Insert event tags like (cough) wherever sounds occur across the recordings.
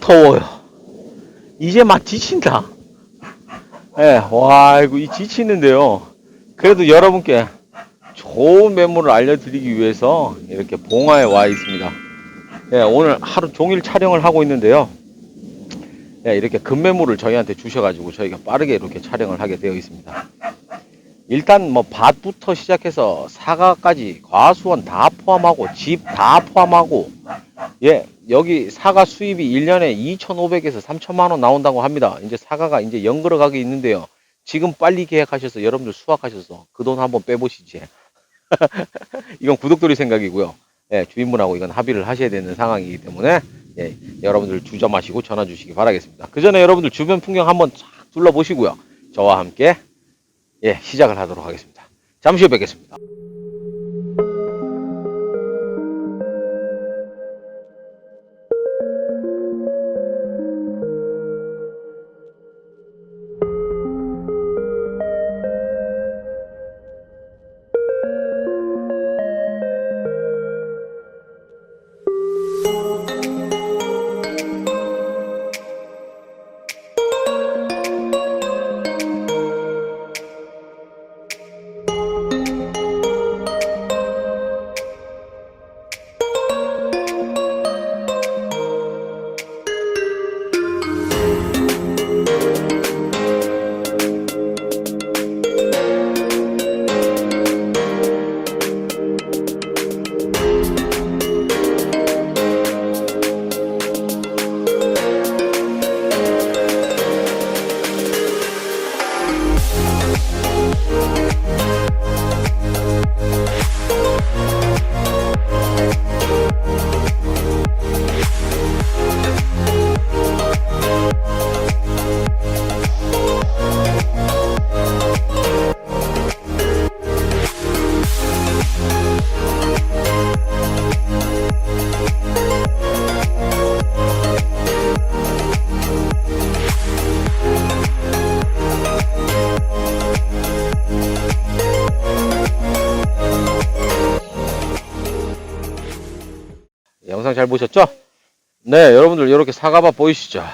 더워요. 이제 막 지친다. 예, 와, 이거 이 지치는데요. 그래도 여러분께 좋은 매물을 알려드리기 위해서 이렇게 봉화에 와 있습니다. 예, 오늘 하루 종일 촬영을 하고 있는데요. 예, 이렇게 금매물을 저희한테 주셔가지고 저희가 빠르게 이렇게 촬영을 하게 되어 있습니다. 일단 뭐 밭부터 시작해서 사과까지 과수원 다 포함하고 집 다 포함하고 예 여기 사과 수입이 1년에 2,500에서 3천만 원 나온다고 합니다. 이제 사과가 이제 연걸어 가게 있는데요. 지금 빨리 계획하셔서 여러분들 수확하셔서 그 돈 한번 빼보시지. (laughs) 이건 구독돌이 생각이고요. 예, 주인분하고 이건 합의를 하셔야 되는 상황이기 때문에 예, 여러분들 주저마시고 전화 주시기 바라겠습니다. 그 전에 여러분들 주변 풍경 한번 쫙 둘러보시고요. 저와 함께 예, 시작을 하도록 하겠습니다. 잠시 후에 뵙겠습니다. 영상 잘 보셨죠? 네, 여러분들 이렇게 사과밭 보이시죠?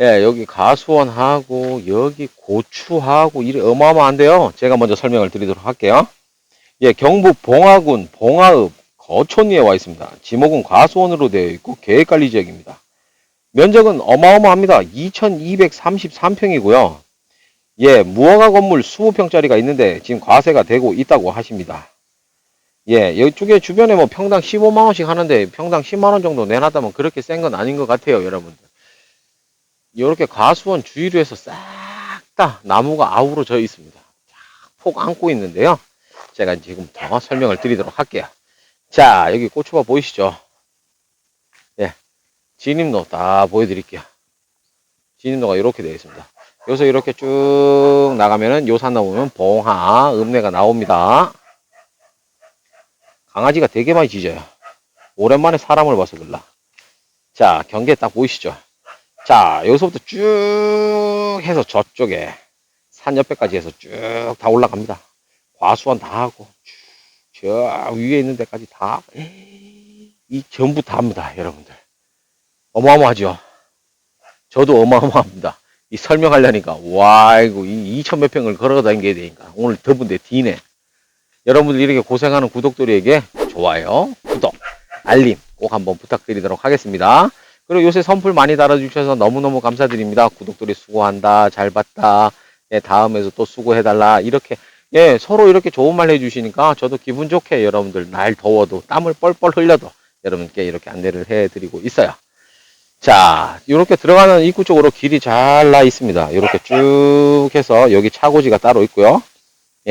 예, 여기 가수원하고 여기 고추하고 이래 어마어마한데요. 제가 먼저 설명을 드리도록 할게요. 예, 경북 봉화군 봉화읍 거촌리에 와 있습니다. 지목은 과수원으로 되어 있고 계획관리 지역입니다. 면적은 어마어마합니다. 2233평이고요. 예, 무허가 건물 20평짜리가 있는데 지금 과세가 되고 있다고 하십니다. 예, 이쪽에 주변에 뭐 평당 15만 원씩 하는데 평당 10만 원 정도 내놨다면 그렇게 센 건 아닌 것 같아요, 여러분들. 이렇게 가수원 주위로 해서 싹 다 나무가 아우러져 있습니다. 폭 안고 있는데요. 제가 지금부터 설명을 드리도록 할게요. 자, 여기 고추밭 보이시죠? 예, 진입로 다 보여드릴게요. 진입로가 이렇게 되어 있습니다. 여기서 이렇게 쭉 나가면은 요산 나오면 봉하, 읍내가 나옵니다. 강아지가 되게 많이 짖어요. 오랜만에 사람을 봐서 몰라. 자, 경계 딱 보이시죠? 자, 여기서부터 쭉 해서 저쪽에 산 옆에까지 해서 쭉 다 올라갑니다. 과수원 다 하고 쭉저 위에 있는 데까지 다 이 전부 다 합니다, 여러분들. 어마어마하죠? 저도 어마어마합니다. 이 설명하려니까 와 이거 이 2천 몇 평을 걸어 다니게 되니까 오늘 더분데 뒤네. 여러분들 이렇게 고생하는 구독들에게 좋아요, 구독, 알림 꼭 한번 부탁드리도록 하겠습니다. 그리고 요새 선풀 많이 달아주셔서 너무너무 감사드립니다. 구독들이 수고한다, 잘 봤다, 예, 다음에도 또 수고해달라, 이렇게, 예, 서로 이렇게 좋은 말 해주시니까 저도 기분 좋게 여러분들 날 더워도 땀을 뻘뻘 흘려도 여러분께 이렇게 안내를 해드리고 있어요. 자, 이렇게 들어가는 입구 쪽으로 길이 잘 나 있습니다. 이렇게 쭉 해서 여기 차고지가 따로 있고요.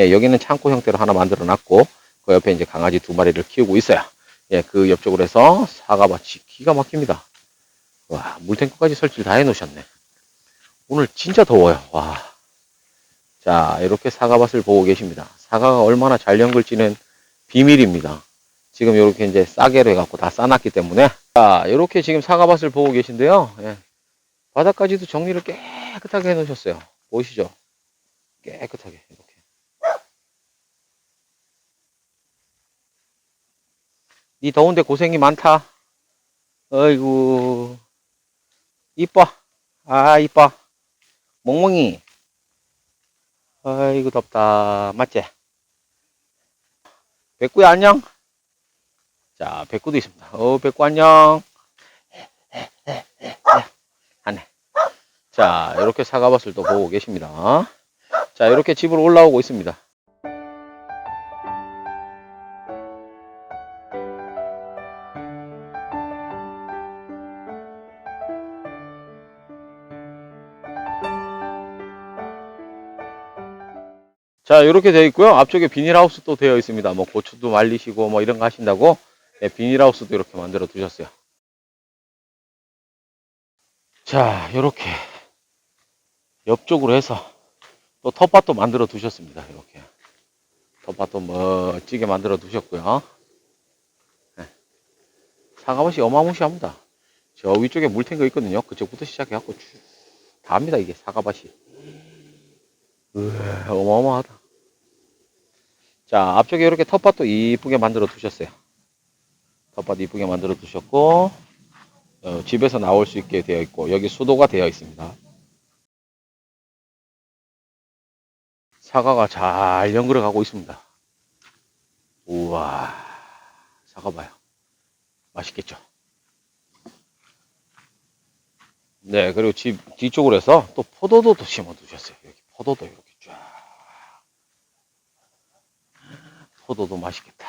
예, 여기는 창고 형태로 하나 만들어 놨고, 그 옆에 이제 강아지 두 마리를 키우고 있어요. 예, 그 옆쪽으로 해서 사과밭이 기가 막힙니다. 와, 물탱크까지 설치를 다 해놓으셨네. 오늘 진짜 더워요. 와. 자, 이렇게 사과밭을 보고 계십니다. 사과가 얼마나 잘 연글지는 비밀입니다. 지금 이렇게 이제 싸게로 해갖고 다 싸놨기 때문에. 자, 이렇게 지금 사과밭을 보고 계신데요. 예. 바닥까지도 정리를 깨끗하게 해놓으셨어요. 보이시죠? 깨끗하게. 이렇게. 이 더운데 고생이 많다. 어이구. 이뻐. 아, 이뻐. 멍멍이. 아이고, 덥다. 맞지? 백구야, 안녕? 자, 백구도 있습니다. 어, 백구 안녕. 하네. 자, 이렇게 사과밭을 또 보고 계십니다. 자, 이렇게 집으로 올라오고 있습니다. 자, 이렇게 되어 있고요. 앞쪽에 비닐하우스 또 되어 있습니다. 뭐 고추도 말리시고 뭐 이런 거 하신다고 네, 비닐하우스도 이렇게 만들어 두셨어요. 자, 이렇게 옆쪽으로 해서 또 텃밭도 만들어 두셨습니다. 이렇게 텃밭도 멋지게 만들어 두셨고요. 네. 사과밭이 어마무시합니다. 저 위쪽에 물탱크 있거든요. 그쪽부터 시작해갖고 쭉다 합니다. 이게 사과밭이. 으아, 어마어마하다. 자, 앞쪽에 이렇게 텃밭도 이쁘게 만들어 두셨어요. 텃밭 이쁘게 만들어 두셨고, 어, 집에서 나올 수 있게 되어 있고, 여기 수도가 되어 있습니다. 사과가 잘 연결해 가고 있습니다. 우와, 사과 봐요. 맛있겠죠? 네, 그리고 집 뒤쪽으로 해서 또 포도도 또 심어 두셨어요. 여기 포도도 이렇게 쫙. 포도도 맛있겠다.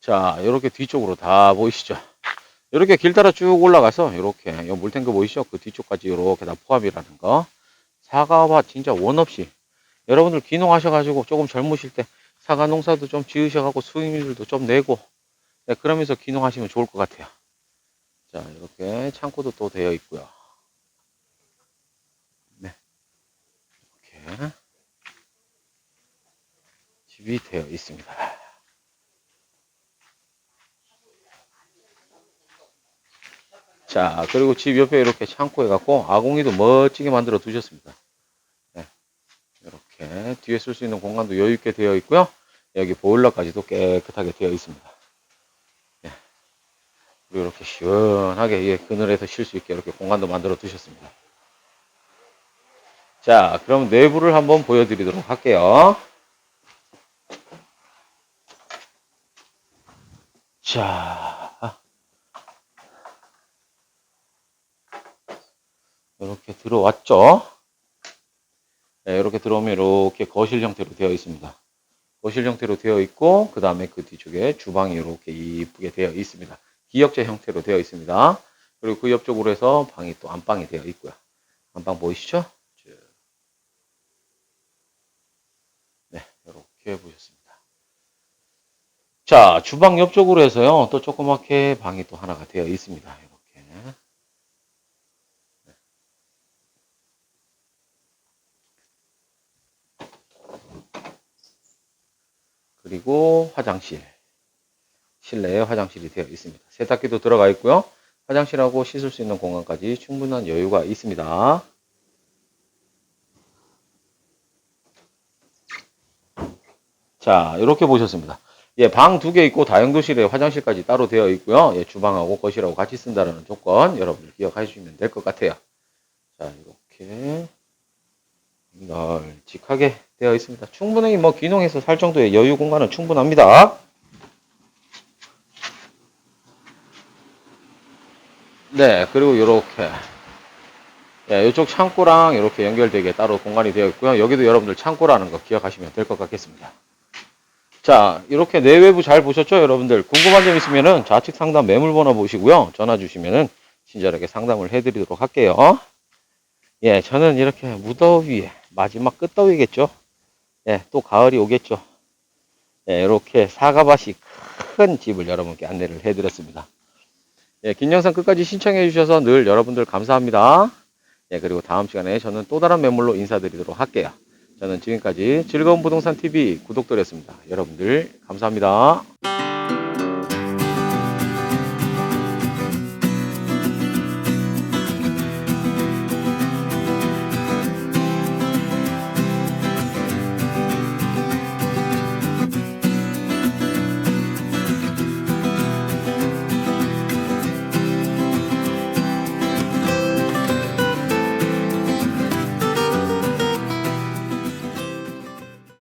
자, 이렇게 뒤쪽으로 다 보이시죠? 이렇게 길 따라 쭉 올라가서 이렇게 요 물탱크 보이시죠? 그 뒤쪽까지 이렇게 다 포함이라는 거. 사과밭 진짜 원 없이 여러분들 귀농하셔가지고 조금 젊으실 때 사과 농사도 좀 지으셔가지고 수익률도 좀 내고 네, 그러면서 귀농하시면 좋을 것 같아요. 자, 이렇게 창고도 또 되어 있고요. 네. 이렇게 집이 되어 있습니다. 자, 그리고 집 옆에 이렇게 창고 해갖고 아궁이도 멋지게 만들어 두셨습니다. 네. 이렇게 뒤에 쓸 수 있는 공간도 여유 있게 되어 있고요. 여기 보일러까지도 깨끗하게 되어 있습니다. 네. 그리고 이렇게 시원하게 예, 그늘에서 쉴 수 있게 이렇게 공간도 만들어 두셨습니다. 자, 그럼 내부를 한번 보여드리도록 할게요. 자, 이렇게 들어왔죠. 네, 이렇게 들어오면 이렇게 거실 형태로 되어 있습니다. 거실 형태로 되어 있고 그 다음에 그 뒤쪽에 주방이 이렇게 이쁘게 되어 있습니다. 기역자 형태로 되어 있습니다. 그리고 그 옆쪽으로 해서 방이 또 안방이 되어 있고요. 안방 보이시죠? 쭉. 네, 이렇게 보셨습니다. 자, 주방 옆쪽으로 해서요. 또 조그맣게 방이 또 하나가 되어 있습니다. 이렇게. 그리고 화장실. 실내에 화장실이 되어 있습니다. 세탁기도 들어가 있고요. 화장실하고 씻을 수 있는 공간까지 충분한 여유가 있습니다. 자, 이렇게 보셨습니다. 예, 방 두 개 있고 다용도실에 화장실까지 따로 되어 있고요. 예, 주방하고 거실하고 같이 쓴다는 조건 여러분들 기억해 주시면 될 것 같아요. 자, 이렇게 널찍하게 되어 있습니다. 충분히 뭐 귀농해서 살 정도의 여유 공간은 충분합니다. 네, 그리고 이렇게 예, 이쪽 창고랑 이렇게 연결되게 따로 공간이 되어 있고요. 여기도 여러분들 창고라는 거 기억하시면 될 것 같겠습니다. 자, 이렇게 내외부 잘 보셨죠? 여러분들 궁금한 점 있으면은 좌측 상단 매물 번호 보시고요. 전화 주시면은 친절하게 상담을 해드리도록 할게요. 예, 저는 이렇게 무더위에 마지막 끝더위겠죠. 예, 또 가을이 오겠죠. 예, 이렇게 사과밭이 큰 집을 여러분께 안내를 해드렸습니다. 예, 긴 영상 끝까지 신청해 주셔서 늘 여러분들 감사합니다. 예, 그리고 다음 시간에 저는 또 다른 매물로 인사드리도록 할게요. 저는 지금까지 즐거운 부동산 TV 구독들이었습니다. 여러분들 감사합니다.